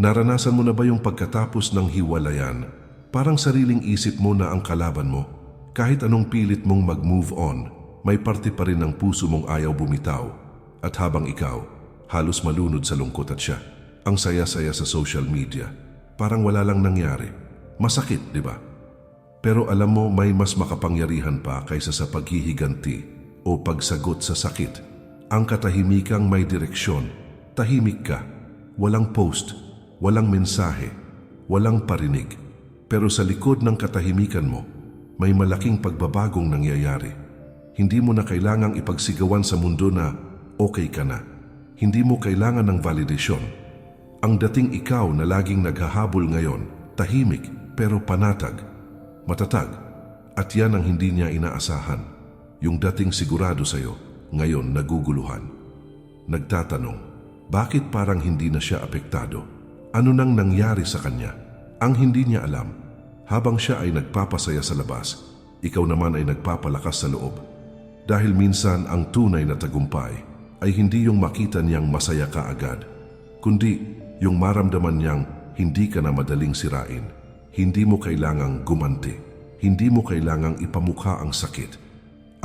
Naranasan mo na ba yung pagkatapos ng hiwalayan, parang sariling isip mo na ang kalaban mo? Kahit anong pilit mong mag-move on, may parte pa rin ng puso mong ayaw bumitaw. At habang ikaw, halos malunod sa lungkot at siya, ang saya-saya sa social media, parang wala lang nangyari. Masakit, di ba? Pero alam mo may mas makapangyarihan pa kaysa sa paghihiganti o pagsagot sa sakit. Ang katahimikang may direksyon. Tahimik ka. Walang post, walang mensahe, walang parinig. Pero sa likod ng katahimikan mo, may malaking pagbabagong nangyayari. Hindi mo na kailangang ipagsigawan sa mundo na okay ka na. Hindi mo kailangan ng validation. Ang dating ikaw na laging naghahabol ngayon, tahimik pero panatag matatag at yan ang hindi niya inaasahan. Yung dating sigurado sa'yo, ngayon naguguluhan. Nagtatanong, bakit parang hindi na siya apektado? Ano nang nangyari sa kanya? Ang hindi niya alam, habang siya ay nagpapasaya sa labas, ikaw naman ay nagpapalakas sa loob. Dahil minsan ang tunay na tagumpay ay hindi yung makita niyang masaya ka agad, kundi yung maramdaman niyang hindi ka na madaling sirain. Hindi mo kailangang gumanti. Hindi mo kailangang ipamukha ang sakit.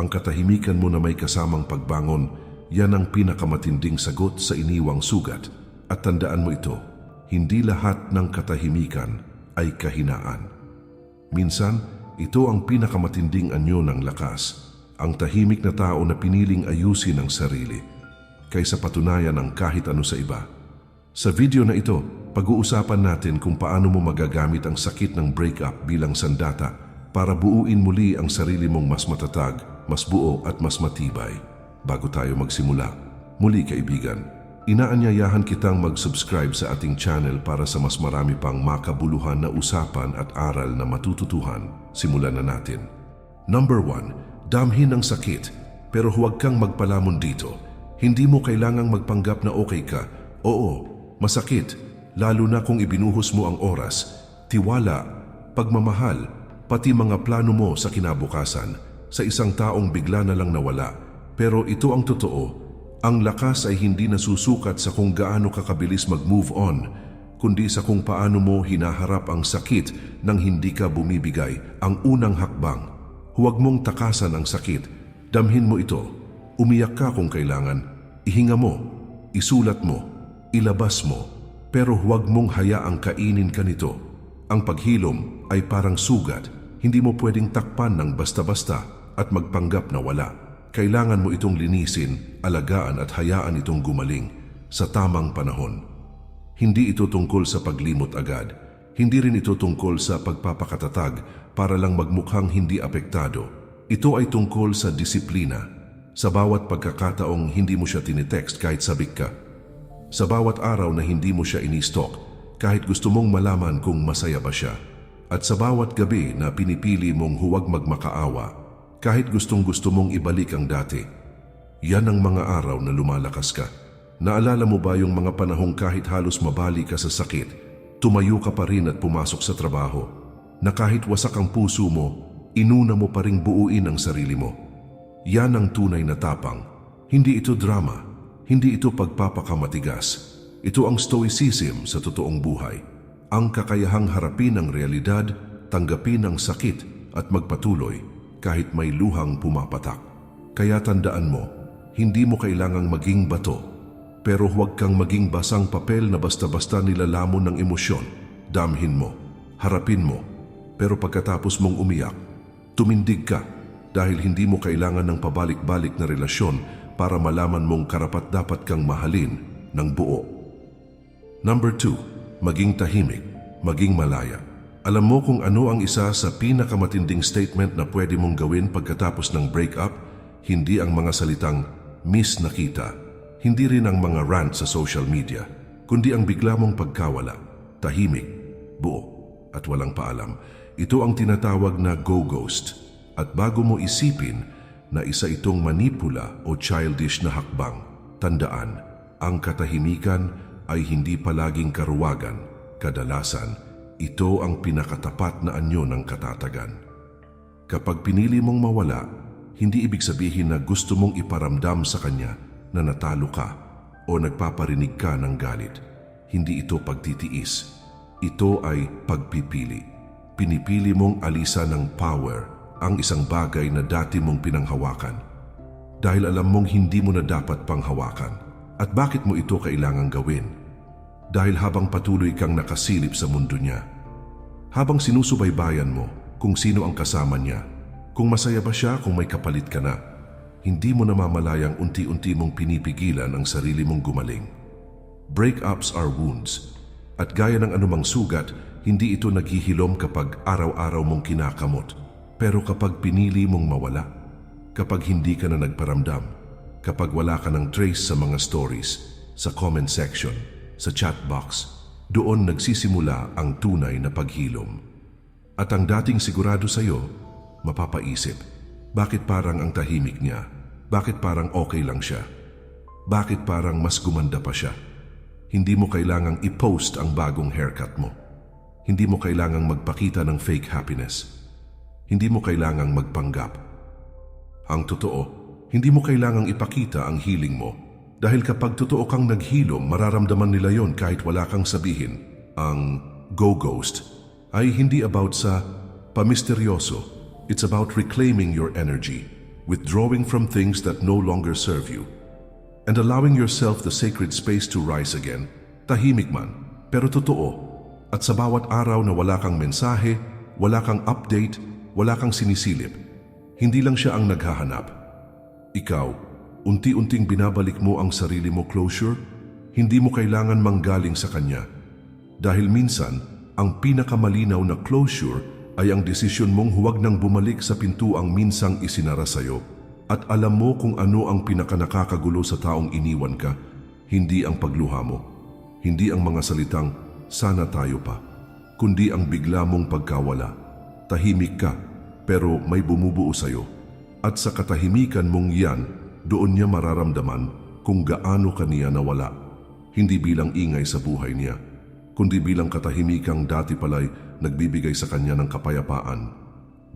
Ang katahimikan mo na may kasamang pagbangon, yan ang pinakamatinding sagot sa iniwang sugat. At tandaan mo ito, hindi lahat ng katahimikan ay kahinaan. Minsan, ito ang pinakamatinding anyo ng lakas, ang tahimik na tao na piniling ayusin ang sarili, kaysa patunayan ang kahit ano sa iba. Sa video na ito, pag-uusapan natin kung paano mo magagamit ang sakit ng breakup bilang sandata para buuin muli ang sarili mong mas matatag, mas buo at mas matibay. Bago tayo magsimula, muli kaibigan, inaanyayahan kitang mag-subscribe sa ating channel para sa mas marami pang makabuluhan na usapan at aral na matututuhan. Simulan na natin. Number 1. Damhin ang sakit, pero huwag kang magpalamon dito. Hindi mo kailangang magpanggap na okay ka. Oo, Masakit, lalo na kung ibinuhos mo ang oras, tiwala, pagmamahal, pati mga plano mo sa kinabukasan sa isang taong bigla na lang nawala. Pero ito ang totoo, ang lakas ay hindi nasusukat sa kung gaano kakabilis mag-move on, kundi sa kung paano mo hinaharap ang sakit nang hindi ka bumibigay ang unang hakbang. Huwag mong takasan ang sakit, damhin mo ito, umiyak ka kung kailangan, ihinga mo, isulat mo, ilabas mo, pero huwag mong hayaang kainin ka nito. Ang paghilom ay parang sugat, hindi mo pwedeng takpan ng basta-basta at magpanggap na wala. Kailangan mo itong linisin, alagaan at hayaan itong gumaling sa tamang panahon. Hindi ito tungkol sa paglimot agad. Hindi rin ito tungkol sa pagpapakatatag para lang magmukhang hindi apektado. Ito ay tungkol sa disiplina. Sa bawat pagkakataong hindi mo siya tinitext kahit sabik ka, sa bawat araw na hindi mo siya ini-stalk, kahit gusto mong malaman kung masaya ba siya. At sa bawat gabi na pinipili mong huwag magmakaawa, kahit gustong gusto mong ibalik ang dati. Yan ang mga araw na lumalakas ka. Naalala mo ba yung mga panahong kahit halos mabali ka sa sakit, tumayo ka pa rin at pumasok sa trabaho, na kahit wasak ang puso mo, inuna mo pa ring buuin ang sarili mo. Yan ang tunay na tapang. Hindi ito drama. Hindi ito pagpapakamatigas. Ito ang stoicism sa totoong buhay. Ang kakayahang harapin ang realidad, tanggapin ang sakit at magpatuloy kahit may luhang pumapatak. Kaya tandaan mo, hindi mo kailangang maging bato, pero huwag kang maging basang papel na basta-basta nilalamon ng emosyon. Damhin mo, harapin mo, pero pagkatapos mong umiyak, tumindig ka dahil hindi mo kailangan ng pabalik-balik na relasyon para malaman mong karapat dapat kang mahalin ng buo. Number 2. Maging tahimik, maging malaya. Alam mo kung ano ang isa sa pinakamatinding statement na pwede mong gawin pagkatapos ng breakup? Hindi ang mga salitang miss nakita, hindi rin ang mga rant sa social media, kundi ang bigla mong pagkawala, tahimik, buo, at walang paalam. Ito ang tinatawag na go-ghost. At bago mo isipin na isa itong manipula o childish na hakbang. Tandaan, ang katahimikan ay hindi palaging karuwagan. Kadalasan, ito ang pinakatapat na anyo ng katatagan. Kapag pinili mong mawala, hindi ibig sabihin na gusto mong iparamdam sa kanya na natalo ka o nagpaparinig ka ng galit. Hindi ito pagtitiis. Ito ay pagpipili. Pinipili mong alisa ng power ang isang bagay na dati mong pinanghawakan. Dahil alam mong hindi mo na dapat panghawakan. At bakit mo ito kailangang gawin? Dahil habang patuloy kang nakasilip sa mundo niya, habang sinusubaybayan mo kung sino ang kasama niya, kung masaya ba siya kung may kapalit ka na, hindi mo namamalayang unti-unti mong pinipigilan ang sarili mong gumaling. Breakups are wounds, at gaya ng anumang sugat, hindi ito naghihilom kapag araw-araw mong kinakamot. Pero kapag pinili mong mawala, kapag hindi ka na nagparamdam, kapag wala ka ng trace sa mga stories, sa comment section, sa chat box, doon nagsisimula ang tunay na paghilom. At ang dating sigurado sa'yo, mapapaisip, bakit parang ang tahimik niya? Bakit parang okay lang siya? Bakit parang mas gumanda pa siya? Hindi mo kailangang i-post ang bagong haircut mo. Hindi mo kailangang magpakita ng fake happiness. Hindi mo kailangang magpanggap. Ang totoo, hindi mo kailangang ipakita ang healing mo. Dahil kapag totoo kang naghilom, mararamdaman nila yon kahit wala kang sabihin. Ang go-ghost ay hindi about sa pamisteryoso. It's about reclaiming your energy, withdrawing from things that no longer serve you, and allowing yourself the sacred space to rise again. Tahimik man, pero totoo. At sa bawat araw na wala kang mensahe, wala kang update, wala kang sinisilip, hindi lang siya ang naghahanap. Ikaw, unti-unting binabalik mo ang sarili mo closure, hindi mo kailangan manggaling sa kanya. Dahil minsan, ang pinakamalinaw na closure ay ang desisyon mong huwag nang bumalik sa pintuang minsang isinara sa'yo at alam mo kung ano ang pinakanakakagulo sa taong iniwan ka, hindi ang pagluha mo, hindi ang mga salitang sana tayo pa, kundi ang bigla mong pagkawala. Tahimik ka, pero may bumubuo sa'yo. At sa katahimikan mong yan, doon niya mararamdaman kung gaano kaniya nawala. Hindi bilang ingay sa buhay niya, kundi bilang katahimikang dati pala'y nagbibigay sa kanya ng kapayapaan.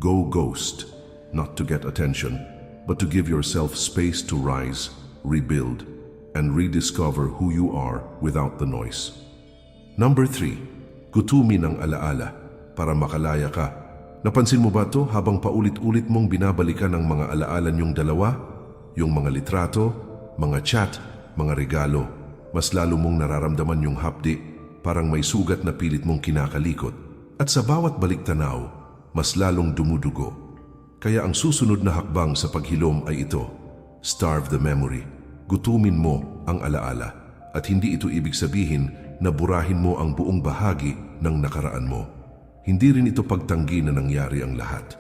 Go ghost, not to get attention, but to give yourself space to rise, rebuild, and rediscover who you are without the noise. Number 3. Gutumin ang alaala para makalaya ka. Napansin mo ba to habang paulit-ulit mong binabalikan ang mga alaala niyong dalawa? Yung mga litrato, mga chat, mga regalo. Mas lalo mong nararamdaman yung hapdi, parang may sugat na pilit mong kinakalikot. At sa bawat balik tanaw, mas lalong dumudugo. Kaya ang susunod na hakbang sa paghilom ay ito. Starve the memory. Gutumin mo ang alaala. At hindi ito ibig sabihin na burahin mo ang buong bahagi ng nakaraan mo. Hindi rin ito pagtanggi na nangyari ang lahat.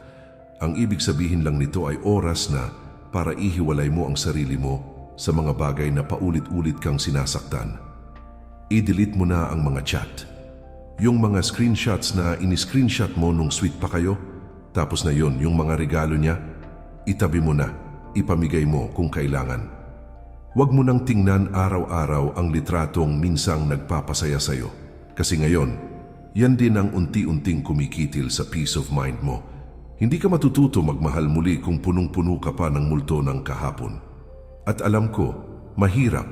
Ang ibig sabihin lang nito ay oras na para ihiwalay mo ang sarili mo sa mga bagay na paulit-ulit kang sinasaktan. I-delete mo na ang mga chat. Yung mga screenshots na ini-screenshot mo nung sweet pa kayo, tapos na yon yung mga regalo niya, itabi mo na, ipamigay mo kung kailangan. Huwag mo nang tingnan araw-araw ang litratong minsang nagpapasaya sa'yo. Kasi ngayon, yan din ang unti-unting kumikitil sa peace of mind mo. Hindi ka matututo magmahal muli kung punong-puno ka pa ng multo ng kahapon. At alam ko, mahirap.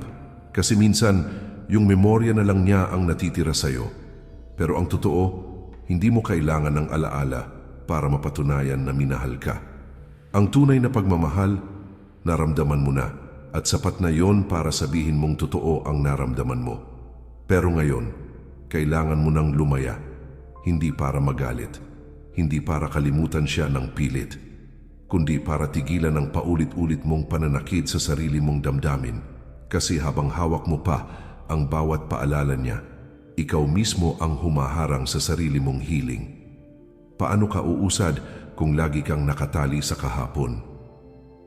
Kasi minsan, yung memorya na lang niya ang natitira sa'yo. Pero ang totoo, hindi mo kailangan ng alaala para mapatunayan na minahal ka. Ang tunay na pagmamahal, naramdaman mo na at sapat na yon para sabihin mong totoo ang naramdaman mo. Pero ngayon, kailangan mo nang lumaya, hindi para magalit, hindi para kalimutan siya ng pilit, kundi para tigilan ang paulit-ulit mong pananakit sa sarili mong damdamin. Kasi habang hawak mo pa ang bawat paalala niya, ikaw mismo ang humaharang sa sarili mong healing. Paano ka uusad kung lagi kang nakatali sa kahapon?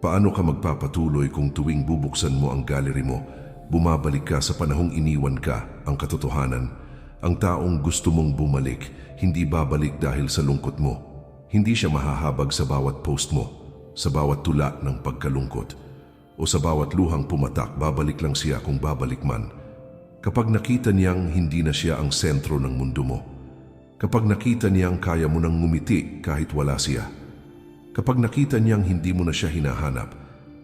Paano ka magpapatuloy kung tuwing bubuksan mo ang gallery mo, bumabalik ka sa panahong iniwan ka, ang katotohanan, ang taong gusto mong bumalik, hindi babalik dahil sa lungkot mo. Hindi siya mahahabag sa bawat post mo, sa bawat tula ng pagkalungkot, o sa bawat luhang pumatak, babalik lang siya kung babalik man. Kapag nakita niyang hindi na siya ang sentro ng mundo mo, kapag nakita niyang kaya mo nang ngumiti kahit wala siya, kapag nakita niyang hindi mo na siya hinahanap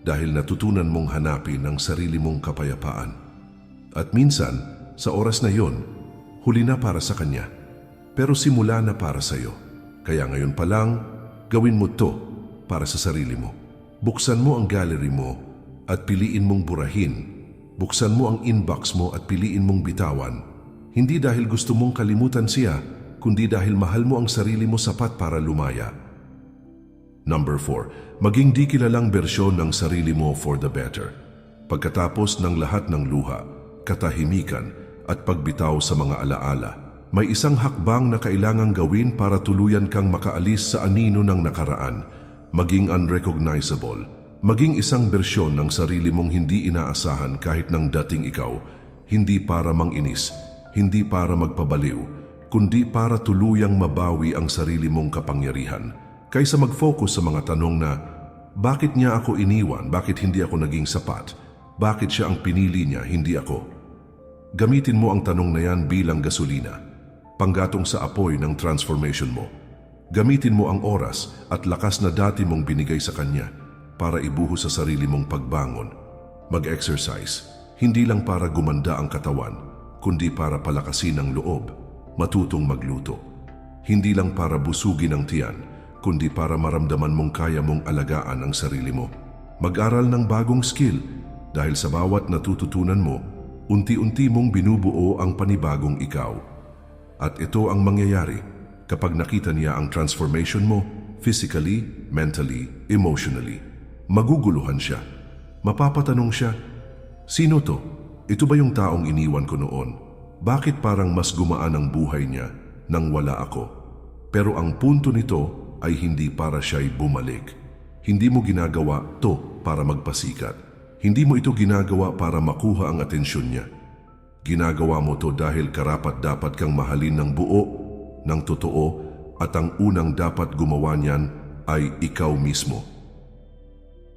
dahil natutunan mong hanapin ang sarili mong kapayapaan. At minsan, Sa oras na yon, huli na para sa kanya. Pero simula na para sa iyo. Kaya ngayon pa lang, gawin mo to para sa sarili mo. Buksan mo ang gallery mo at piliin mong burahin. Buksan mo ang inbox mo at piliin mong bitawan. Hindi dahil gusto mong kalimutan siya, kundi dahil mahal mo ang sarili mo sapat para lumaya. Number 4. Maging di kilalang bersyon ng sarili mo for the better. Pagkatapos ng lahat ng luha, katahimikan at pagbitaw sa mga alaala, may isang hakbang na kailangang gawin para tuluyan kang makaalis sa anino ng nakaraan, maging unrecognizable, maging isang bersyon ng sarili mong hindi inaasahan kahit ng dating ikaw, hindi para manginis, hindi para magpabaliw, kundi para tuluyang mabawi ang sarili mong kapangyarihan. Kaysa mag-focus sa mga tanong na, bakit niya ako iniwan, bakit hindi ako naging sapat, bakit siya ang pinili niya, hindi ako. Gamitin mo ang tanong na yan bilang gasolina, panggatong sa apoy ng transformation mo. Gamitin mo ang oras at lakas na dati mong binigay sa kanya para ibuhos sa sarili mong pagbangon. Mag-exercise, hindi lang para gumanda ang katawan, kundi para palakasin ang loob, matutong magluto. Hindi lang para busugin ang tiyan, kundi para maramdaman mong kaya mong alagaan ang sarili mo. Mag-aral ng bagong skill dahil sa bawat natututunan mo, unti-unti mong binubuo ang panibagong ikaw. At ito ang mangyayari kapag nakita niya ang transformation mo physically, mentally, emotionally. Maguguluhan siya. Mapapatanong siya, Sino to? Ito ba yung taong iniwan ko noon? Bakit parang mas gumaan ang buhay niya nang wala ako? Pero ang punto nito ay hindi para siya'y bumalik. Hindi mo ginagawa to para magpasikat. Hindi mo ito ginagawa para makuha ang atensyon niya. Ginagawa mo to dahil karapat dapat kang mahalin ng buo, ng totoo, at ang unang dapat gumawa niyan ay ikaw mismo.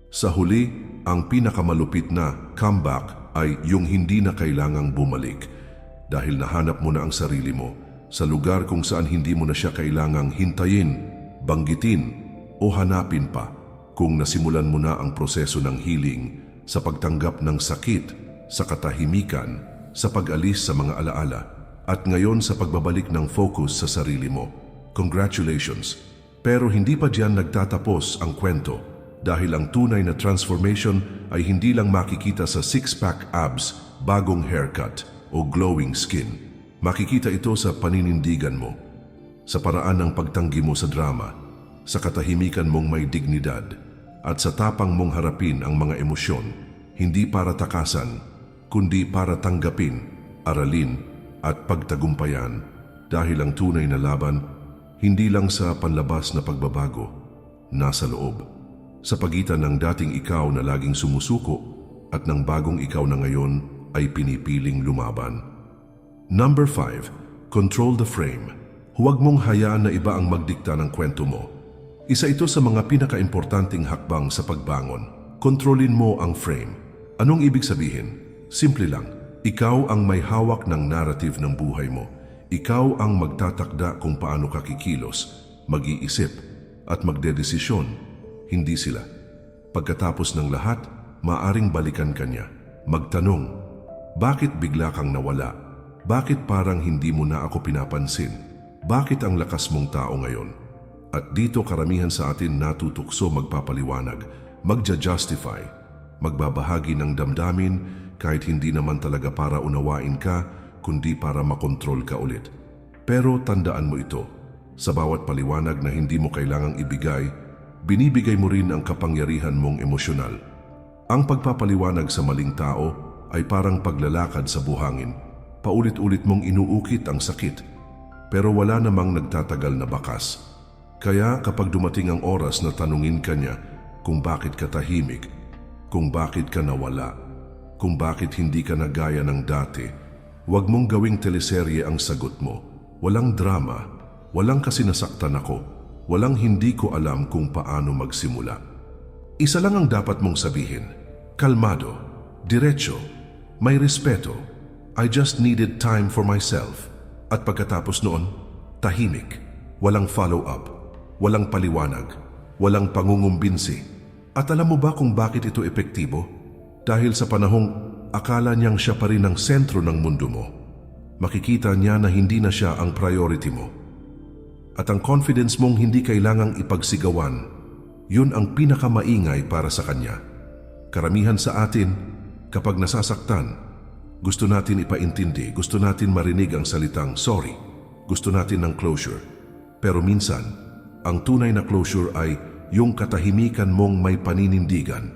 Sa huli, ang pinakamalupit na comeback ay yung hindi na kailangang bumalik dahil nahanap mo na ang sarili mo sa lugar kung saan hindi mo na siya kailangang hintayin, banggitin o hanapin pa kung nasimulan mo na ang proseso ng healing sa pagtanggap ng sakit, sa katahimikan, sa pag-alis sa mga alaala at ngayon sa pagbabalik ng focus sa sarili mo. Congratulations! Pero hindi pa diyan nagtatapos ang kwento dahil ang tunay na transformation ay hindi lang makikita sa six-pack abs, bagong haircut o glowing skin. Makikita ito sa paninindigan mo, sa paraan ng pagtanggi mo sa drama, sa katahimikan mong may dignidad, at sa tapang mong harapin ang mga emosyon, hindi para takasan, kundi para tanggapin, aralin, at pagtagumpayan dahil ang tunay na laban hindi lang sa panlabas na pagbabago, nasa loob sa pagitan ng dating ikaw na laging sumusuko at ng bagong ikaw na ngayon ay pinipiling lumaban. Number 5. Control the frame. Huwag mong hayaan na iba ang magdikta ng kwento mo. Isa ito sa mga pinakaimportanting hakbang sa pagbangon. Kontrolin mo ang frame. Anong ibig sabihin? Simple lang. Ikaw ang may hawak ng narrative ng buhay mo. Ikaw ang magtatakda kung paano ka kikilos, mag-iisip, at magdedesisyon hindi sila. Pagkatapos ng lahat, maaring balikan kanya. Magtanong, bakit bigla kang nawala? Bakit parang hindi mo na ako pinapansin? Bakit ang lakas mong tao ngayon? At dito karamihan sa atin natutukso magpapaliwanag, magja-justify, magbabahagi ng damdamin kahit hindi naman talaga para unawain ka, kundi para makontrol ka ulit. Pero tandaan mo ito, sa bawat paliwanag na hindi mo kailangang ibigay, binibigay mo rin ang kapangyarihan mong emosyonal. Ang pagpapaliwanag sa maling tao ay parang paglalakad sa buhangin. Paulit-ulit mong inuukit ang sakit, pero wala namang nagtatagal na bakas. Kaya kapag dumating ang oras na tanungin ka niya kung bakit ka tahimik, kung bakit ka nawala, kung bakit hindi ka nagaya ng dati, huwag mong gawing teleserye ang sagot mo. Walang drama, walang kasinasaktan ako, walang hindi ko alam kung paano magsimula. Isa lang ang dapat mong sabihin. Kalmado, diretso, may respeto. I just needed time for myself. At pagkatapos noon, tahimik, walang follow-up, walang paliwanag, walang pangungumbinsi. At alam mo ba kung bakit ito epektibo? Dahil sa panahong akala niyang siya pa rin ang sentro ng mundo mo, makikita niya na hindi na siya ang priority mo. At ang confidence mong hindi kailangang ipagsigawan, yun ang pinakamaingay para sa kanya. Karamihan sa atin, kapag nasasaktan, gusto natin ipaintindi, gusto natin marinig ang salitang sorry, gusto natin ng closure. Pero minsan, ang tunay na closure ay yung katahimikan mong may paninindigan.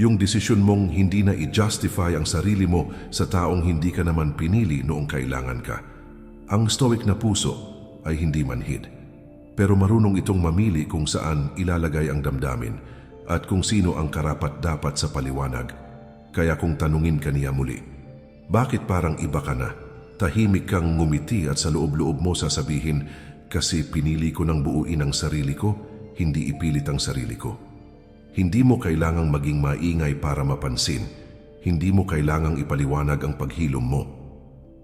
Yung desisyon mong hindi na i-justify ang sarili mo sa taong hindi ka naman pinili noong kailangan ka. Ang stoic na puso ay hindi manhid. Pero marunong itong mamili kung saan ilalagay ang damdamin at kung sino ang karapat dapat sa paliwanag. Kaya kung tanungin ka niya muli, bakit parang iba ka na? Tahimik kang ngumiti at sa loob-loob mo sasabihin, kasi pinili ko ng buuin ang sarili ko, hindi ipilit ang sarili ko. Hindi mo kailangang maging maingay para mapansin. Hindi mo kailangang ipaliwanag ang paghilom mo.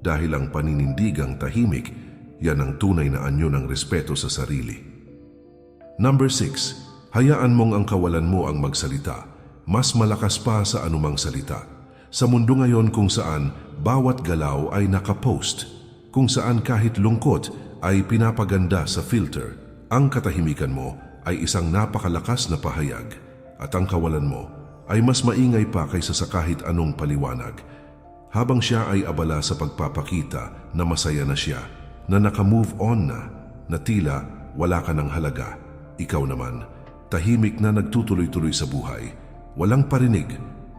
Dahil ang paninindigang tahimik, yan ang tunay na anyo ng respeto sa sarili. Number 6. Hayaan mong ang kawalan mo ang magsalita. Mas malakas pa sa anumang salita. Sa mundo ngayon kung saan bawat galaw ay nakapost, kung saan kahit lungkot ay pinapaganda sa filter, ang katahimikan mo ay isang napakalakas na pahayag at ang kawalan mo ay mas maingay pa kaysa sa kahit anong paliwanag. Habang siya ay abala sa pagpapakita na masaya na siya, na nakamove on na, na tila wala ka ng halaga. Ikaw naman, tahimik na nagtutuloy-tuloy sa buhay. Walang parinig,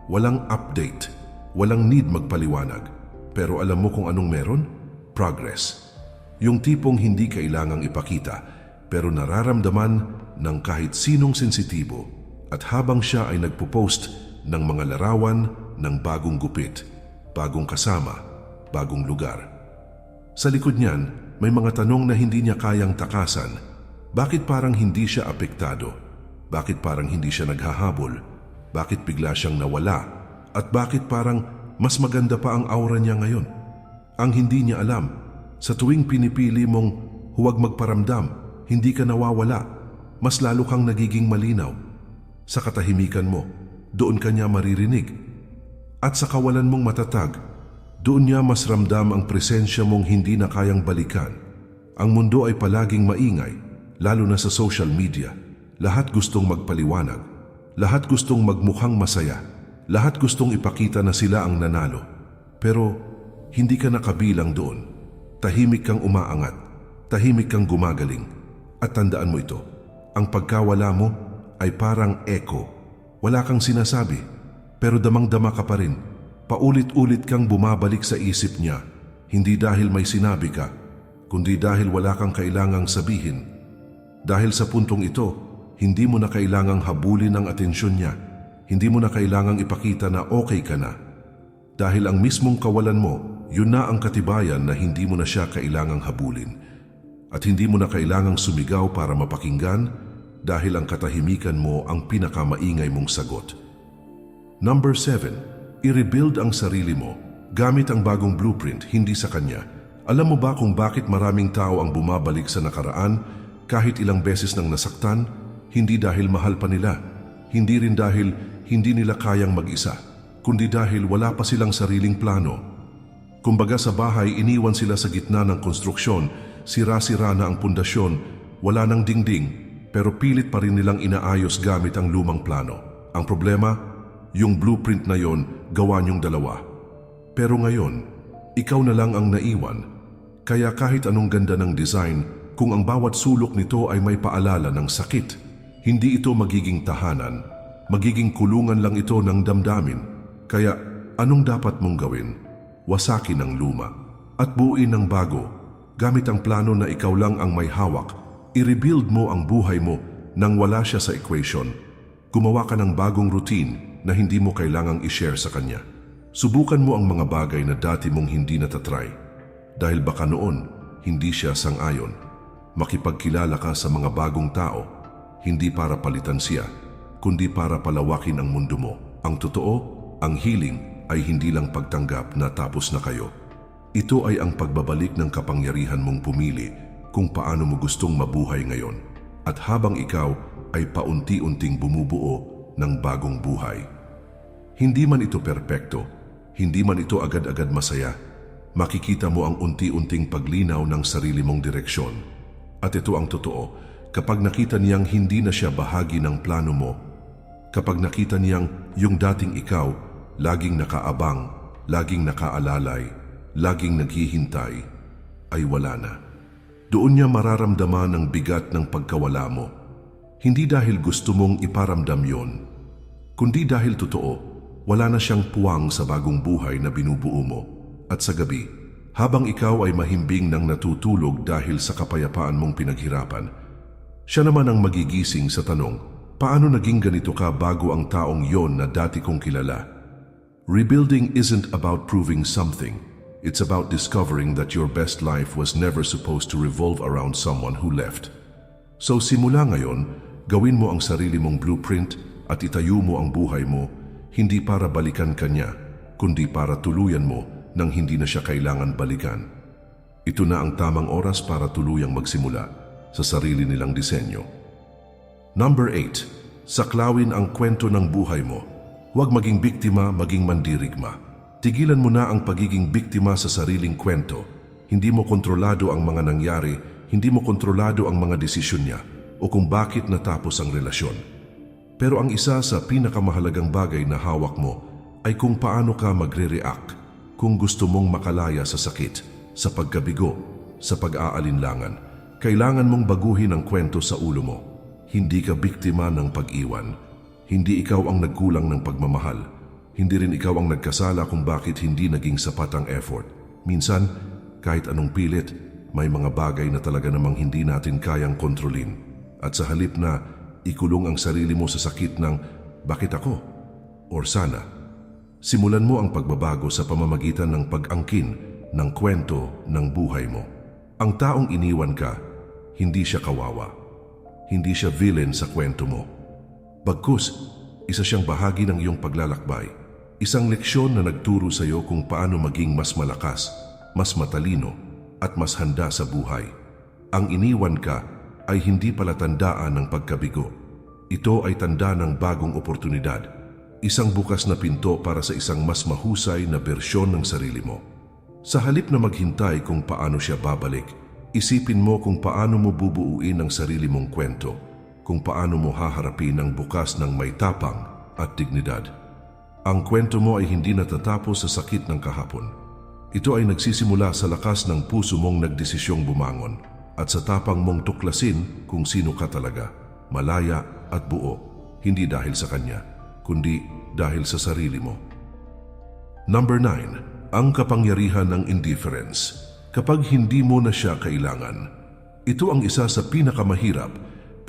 walang update, walang need magpaliwanag. Pero alam mo kung anong meron? Progress. Yung tipong hindi kailangang ipakita, pero nararamdaman ng kahit sinong sensitibo at habang siya ay nagpo-post ng mga larawan ng bagong gupit, bagong kasama, bagong lugar. Sa likod niyan, may mga tanong na hindi niya kayang takasan. Bakit parang hindi siya apektado? Bakit parang hindi siya naghahabol? Bakit bigla siyang nawala? At bakit parang mas maganda pa ang aura niya ngayon? Ang hindi niya alam, sa tuwing pinipili mong huwag magparamdam, hindi ka nawawala, mas lalo kang nagiging malinaw. Sa katahimikan mo, doon ka niya maririnig. At sa kawalan mong matatag, doon niya mas ramdam ang presensya mong hindi na kayang balikan. Ang mundo ay palaging maingay, lalo na sa social media. Lahat gustong magpaliwanag. Lahat gustong magmukhang masaya. Lahat gustong ipakita na sila ang nanalo. Pero hindi ka nakabilang doon. Tahimik kang umaangat. Tahimik kang gumagaling. At tandaan mo ito, ang pagkawala mo ay parang echo. Wala kang sinasabi, pero damang-dama ka pa rin. Paulit-ulit kang bumabalik sa isip niya, hindi dahil may sinabi ka, kundi dahil wala kang kailangang sabihin. Dahil sa puntong ito, hindi mo na kailangang habulin ang atensyon niya. Hindi mo na kailangang ipakita na okay ka na. Dahil ang mismong kawalan mo, yun na ang katibayan na hindi mo na siya kailangang habulin. At hindi mo na kailangang sumigaw para mapakinggan dahil ang katahimikan mo ang pinakamaingay mong sagot. Number 7. I-rebuild ang sarili mo gamit ang bagong blueprint, hindi sa kanya. Alam mo ba kung bakit maraming tao ang bumabalik sa nakaraan kahit ilang beses nang nasaktan? Hindi dahil mahal pa nila. Hindi rin dahil hindi nila kayang mag-isa. Kundi dahil wala pa silang sariling plano. Kumbaga sa bahay, iniwan sila sa gitna ng konstruksyon, sira-sira na ang pundasyon, wala nang dingding, pero pilit pa rin nilang inaayos gamit ang lumang plano. Ang problema, yung blueprint na yon gawa niyong dalawa. Pero ngayon, ikaw na lang ang naiwan. Kaya kahit anong ganda ng design, kung ang bawat sulok nito ay may paalala ng sakit, hindi ito magiging tahanan. Magiging kulungan lang ito ng damdamin. Kaya anong dapat mong gawin? Wasakin ang luma at buuin ng bago gamit ang plano na ikaw lang ang may hawak. I-rebuild mo ang buhay mo nang wala siya sa equation. Gumawa ka ng bagong routine na hindi mo kailangang i-share sa kanya. Subukan mo ang mga bagay na dati mong hindi natatry. Dahil baka noon, hindi siya sang-ayon. Makipagkilala ka sa mga bagong tao, hindi para palitan siya, kundi para palawakin ang mundo mo. Ang totoo, ang healing ay hindi lang pagtanggap na tapos na kayo. Ito ay ang pagbabalik ng kapangyarihan mong pumili kung paano mo gustong mabuhay ngayon. At habang ikaw ay paunti-unting bumubuo ng bagong buhay. Hindi man ito perpekto, hindi man ito agad-agad masaya, makikita mo ang unti-unting paglinaw ng sarili mong direksyon. At ito ang totoo, kapag nakita niyang hindi na siya bahagi ng plano mo, kapag nakita niyang yung dating ikaw, laging nakaabang, laging nakaalalay, laging naghihintay, ay wala na. Doon niya mararamdaman ang bigat ng pagkawala mo. Hindi dahil gusto mong iparamdam yon, kundi dahil totoo, wala na siyang puwang sa bagong buhay na binubuo mo. At sa gabi, habang ikaw ay mahimbing ng natutulog dahil sa kapayapaan mong pinaghirapan, siya naman ang magigising sa tanong, paano naging ganito ka bago ang taong yon na dati kong kilala? Rebuilding isn't about proving something. It's about discovering that your best life was never supposed to revolve around someone who left. So simula ngayon, gawin mo ang sarili mong blueprint at itayo mo ang buhay mo, hindi para balikan kanya, kundi para tuluyan mo nang hindi na siya kailangan balikan. Ito na ang tamang oras para tuluyang magsimula sa sarili nilang disenyo. Number 8. Saklawin ang kwento ng buhay mo. Huwag maging biktima, maging mandirigma. Tigilan mo na ang pagiging biktima sa sariling kwento. Hindi mo kontrolado ang mga nangyari, hindi mo kontrolado ang mga desisyon niya o kung bakit natapos ang relasyon. Pero ang isa sa pinakamahalagang bagay na hawak mo ay kung paano ka magre-react kung gusto mong makalaya sa sakit, sa pagkabigo, sa pag-aalinlangan. Kailangan mong baguhin ang kwento sa ulo mo. Hindi ka biktima ng pag-iwan. Hindi ikaw ang nagkulang ng pagmamahal. Hindi rin ikaw ang nagkasala kung bakit hindi naging sapat ang effort. Minsan, kahit anong pilit, may mga bagay na talaga namang hindi natin kayang kontrolin. At sa halip na ikulong ang sarili mo sa sakit ng bakit ako? Or sana, simulan mo ang pagbabago sa pamamagitan ng pag-angkin ng kwento ng buhay mo. Ang taong iniwan ka, hindi siya kawawa. Hindi siya villain sa kwento mo. Bagkus, isa siyang bahagi ng iyong paglalakbay. Isang leksyon na nagturo sa iyo kung paano maging mas malakas, mas matalino, at mas handa sa buhay. Ang iniwan ka ay hindi pala tandaan ng pagkabigo. Ito ay tanda ng bagong oportunidad. Isang bukas na pinto para sa isang mas mahusay na bersyon ng sarili mo. Sa halip na maghintay kung paano siya babalik, isipin mo kung paano mo bubuuin ang sarili mong kwento, kung paano mo haharapin ang bukas ng may tapang at dignidad. Ang kwento mo ay hindi natatapos sa sakit ng kahapon. Ito ay nagsisimula sa lakas ng puso mong nagdesisyong bumangon at sa tapang mong tuklasin kung sino ka talaga, malaya at buo, hindi dahil sa kanya, kundi dahil sa sarili mo. Number 9. Ang kapangyarihan ng indifference. Kapag hindi mo na siya kailangan, ito ang isa sa pinakamahirap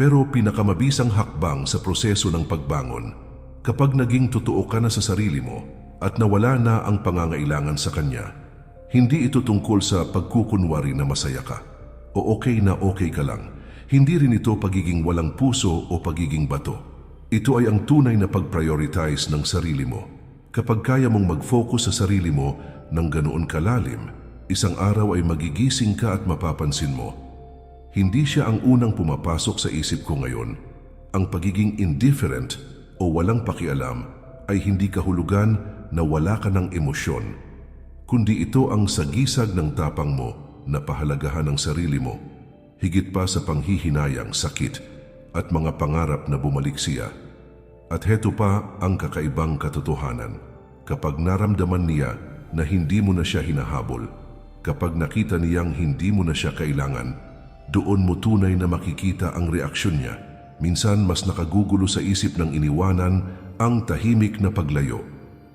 pero pinakamabisang hakbang sa proseso ng pagbangon. Kapag naging totoo ka na sa sarili mo at nawala na ang pangangailangan sa kanya, hindi ito tungkol sa pagkukunwari na masaya ka o okay na okay ka lang. Hindi rin ito pagiging walang puso o pagiging bato. Ito ay ang tunay na pag-prioritize ng sarili mo. Kapag kaya mong mag-focus sa sarili mo ng ganoon kalalim, isang araw ay magigising ka at mapapansin mo. Hindi siya ang unang pumapasok sa isip ko ngayon. Ang pagiging indifferent o walang pakialam ay hindi kahulugan na wala ka ng emosyon, kundi ito ang sagisag ng tapang mo na pahalagahan ang sarili mo, higit pa sa panghihinayang sakit at mga pangarap na bumalik siya. At heto pa ang kakaibang katotohanan. Kapag naramdaman niya na hindi mo na siya hinahabol, kapag nakita niyang hindi mo na siya kailangan, doon mo tunay na makikita ang reaksyon niya. Minsan mas nakagugulo sa isip ng iniwanan ang tahimik na paglayo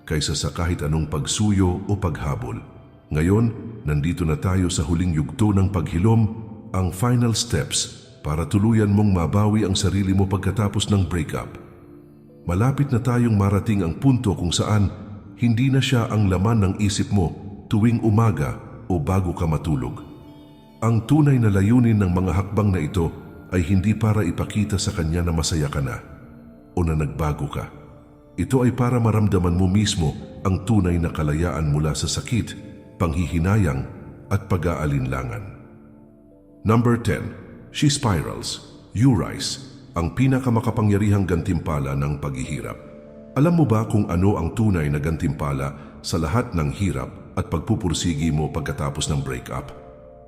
kaysa sa kahit anong pagsuyo o paghabol. Ngayon, nandito na tayo sa huling yugto ng paghilom, ang final steps para tuluyan mong mabawi ang sarili mo pagkatapos ng breakup. Malapit na tayong marating ang punto kung saan hindi na siya ang laman ng isip mo tuwing umaga o bago ka matulog. Ang tunay na layunin ng mga hakbang na ito ay hindi para ipakita sa kanya na masaya ka na o na nagbago ka. Ito ay para maramdaman mo mismo ang tunay na kalayaan mula sa sakit, panghihinayang at pag-aalinlangan. Number 10. She spirals. You rise. Ang pinakamakapangyarihang gantimpala ng paghihirap. Alam mo ba kung ano ang tunay na gantimpala sa lahat ng hirap at pagpupursigi mo pagkatapos ng breakup.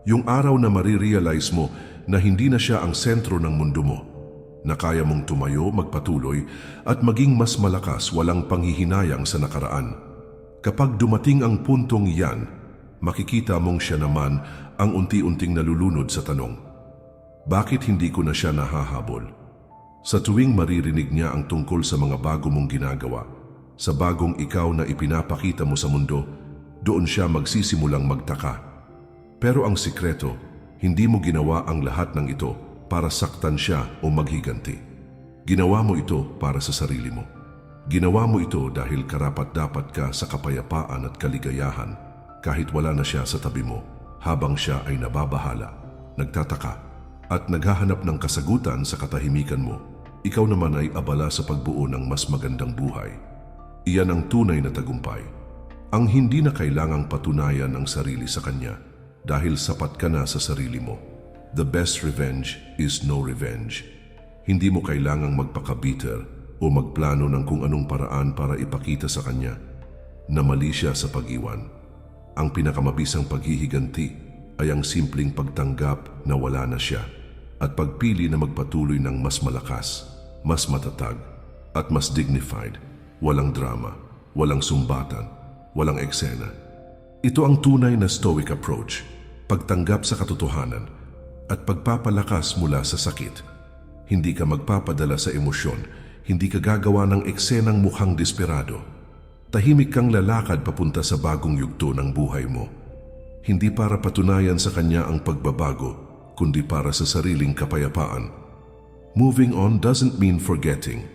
Yung araw na marirealize mo na hindi na siya ang sentro ng mundo mo, na kaya mong tumayo, magpatuloy, at maging mas malakas walang panghihinayang sa nakaraan. Kapag dumating ang puntong yan, makikita mong siya naman ang unti-unting nalulunod sa tanong, bakit hindi ko na siya nahahabol? Sa tuwing maririnig niya ang tungkol sa mga bago mong ginagawa, sa bagong ikaw na ipinapakita mo sa mundo, doon siya magsisimulang magtaka. Pero ang sikreto, hindi mo ginawa ang lahat ng ito para saktan siya o maghiganti. Ginawa mo ito para sa sarili mo. Ginawa mo ito dahil karapat-dapat ka sa kapayapaan at kaligayahan kahit wala na siya sa tabi mo habang siya ay nababahala, nagtataka at naghahanap ng kasagutan sa katahimikan mo. Ikaw naman ay abala sa pagbuo ng mas magandang buhay. Iyan ang tunay na tagumpay. Ang hindi na kailangang patunayan ang sarili sa kanya dahil sapat ka na sa sarili mo. The best revenge is no revenge. Hindi mo kailangang magpakabitter o magplano ng kung anong paraan para ipakita sa kanya na mali siya sa pag-iwan. Ang pinakamabisang paghihiganti ay ang simpleng pagtanggap na wala na siya at pagpili na magpatuloy ng mas malakas, mas matatag at mas dignified. Walang drama, walang sumbatan, walang eksena. Ito ang tunay na stoic approach, pagtanggap sa katotohanan at pagpapalakas mula sa sakit. Hindi ka magpapadala sa emosyon, hindi ka gagawa ng eksenang mukhang desperado. Tahimik kang lalakad papunta sa bagong yugto ng buhay mo. Hindi para patunayan sa kanya ang pagbabago, kundi para sa sariling kapayapaan. Moving on doesn't mean forgetting.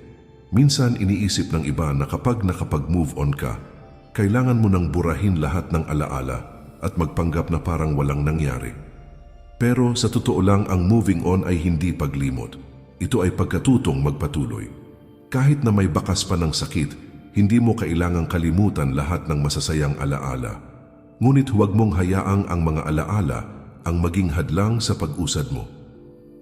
Minsan iniisip ng iba na kapag nakapag-move on ka, kailangan mo nang burahin lahat ng alaala at magpanggap na parang walang nangyari. Pero sa totoo lang ang moving on ay hindi paglimot. Ito ay pagkatutong magpatuloy. Kahit na may bakas pa ng sakit, hindi mo kailangang kalimutan lahat ng masasayang alaala. Ngunit huwag mong hayaang ang mga alaala ang maging hadlang sa pag-usad mo.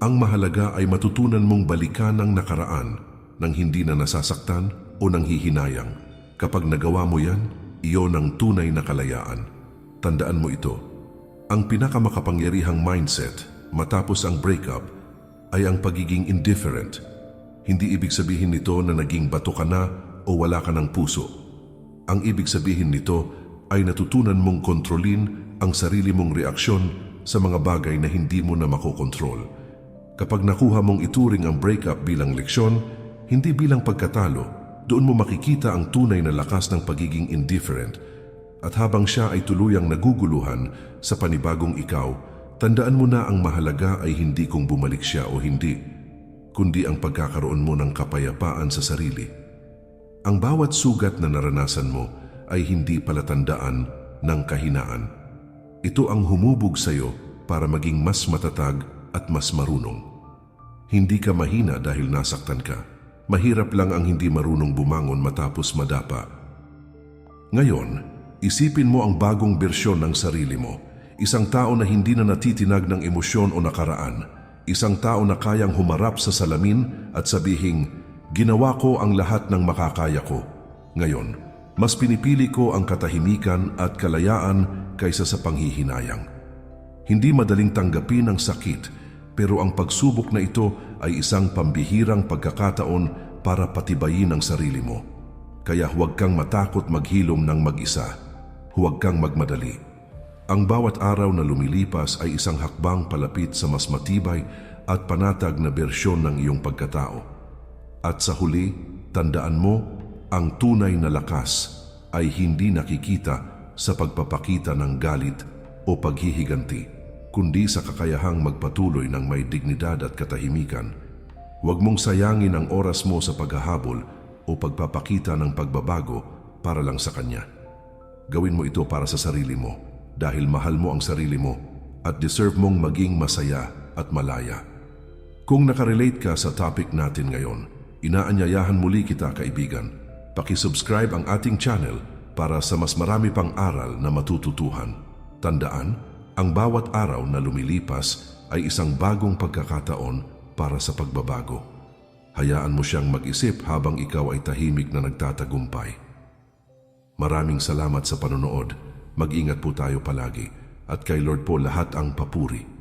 Ang mahalaga ay matutunan mong balikan ang nakaraan nang hindi na nasasaktan o nang hihinayang. Kapag nagawa mo yan, iyon ang tunay na kalayaan. Tandaan mo ito. Ang pinakamakapangyarihang mindset matapos ang breakup ay ang pagiging indifferent. Hindi ibig sabihin nito na naging bato ka na o wala ka ng puso. Ang ibig sabihin nito ay natutunan mong kontrolin ang sarili mong reaksyon sa mga bagay na hindi mo na makokontrol. Kapag nakuha mong ituring ang breakup bilang leksyon, hindi bilang pagkatalo, doon mo makikita ang tunay na lakas ng pagiging indifferent. At habang siya ay tuluyang naguguluhan sa panibagong ikaw, tandaan mo na ang mahalaga ay hindi kung bumalik siya o hindi, kundi ang pagkakaroon mo ng kapayapaan sa sarili. Ang bawat sugat na naranasan mo ay hindi palatandaan ng kahinaan. Ito ang humubog sa iyo para maging mas matatag at mas marunong. Hindi ka mahina dahil nasaktan ka. Mahirap lang ang hindi marunong bumangon matapos madapa. Ngayon, isipin mo ang bagong bersyon ng sarili mo. Isang tao na hindi na natitinag ng emosyon o nakaraan. Isang tao na kayang humarap sa salamin at sabihing, Ginawa ko ang lahat ng makakaya ko. Ngayon, mas pinipili ko ang katahimikan at kalayaan kaysa sa panghihinayang. Hindi madaling tanggapin ang sakit, pero ang pagsubok na ito ay isang pambihirang pagkakataon para patibayin ang sarili mo. Kaya huwag kang matakot maghilom ng mag-isa. Huwag kang magmadali. Ang bawat araw na lumilipas ay isang hakbang palapit sa mas matibay at panatag na bersyon ng iyong pagkatao. At sa huli, tandaan mo, ang tunay na lakas ay hindi nakikita sa pagpapakita ng galit o paghihiganti, kundi sa kakayahang magpatuloy ng may dignidad at katahimikan. Huwag mong sayangin ang oras mo sa paghahabol o pagpapakita ng pagbabago para lang sa Kanya. Gawin mo ito para sa sarili mo dahil mahal mo ang sarili mo at deserve mong maging masaya at malaya. Kung nakarelate ka sa topic natin ngayon, inaanyayahan muli kita kaibigan. Pakisubscribe ang ating channel para sa mas marami pang aral na matututuhan. Tandaan, ang bawat araw na lumilipas ay isang bagong pagkakataon para sa pagbabago. Hayaan mo siyang mag-isip habang ikaw ay tahimik na nagtatagumpay. Maraming salamat sa panonood Mag-ingat po tayo palagi at kay Lord po lahat ang papuri.